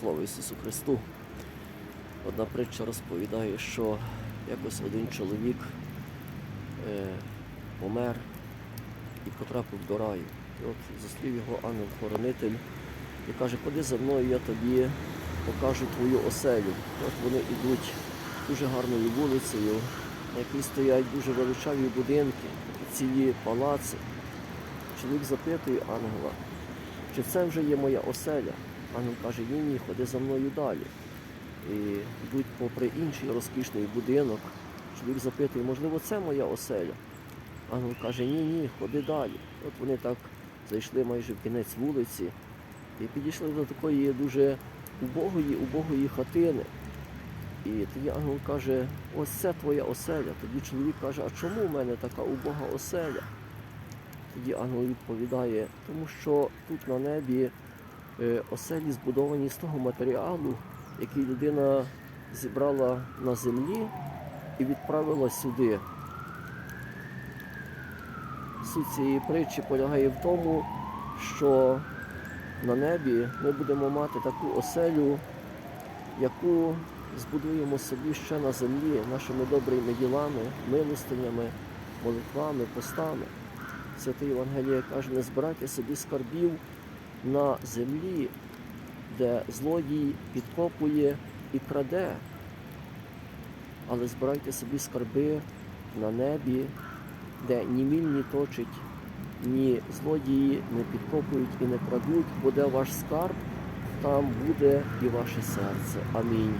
Слава Ісусу Христу. Одна притча розповідає, що якось один чоловік е, помер і потрапив до раю. І от зустрів його ангел-хоронитель і каже, ходи за мною, я тобі покажу твою оселю. От вони йдуть дуже гарною вулицею, на якій стоять дуже величаві будинки, цілі палаци. Чоловік запитує ангела, чи це вже є моя оселя? Ангел каже, ні, ні, ходи за мною далі. І йдуть попри інший розкішний будинок. Чоловік запитує, можливо, це моя оселя? Ангел каже, ні, ні, ходи далі. От вони так зайшли майже в кінець вулиці і підійшли до такої дуже убогої, убогої хатини. І тоді ангел каже, ось це твоя оселя. Тоді чоловік каже, а чому в мене така убога оселя? Тоді ангел відповідає, тому що тут на небі оселі збудовані з того матеріалу, який людина зібрала на землі і відправила сюди. Суть цієї притчі полягає в тому, що на небі ми будемо мати таку оселю, яку збудуємо собі ще на землі нашими добрими ділами, милостинями, молитвами, постами. Святий Євангеліє каже, не збирайте собі скарбів на землі, де злодій підкопує і краде, але збирайте собі скарби на небі, де ні міль не точить, ні злодії не підкопують і не крадуть, бо де ваш скарб, там буде і ваше серце. Амінь.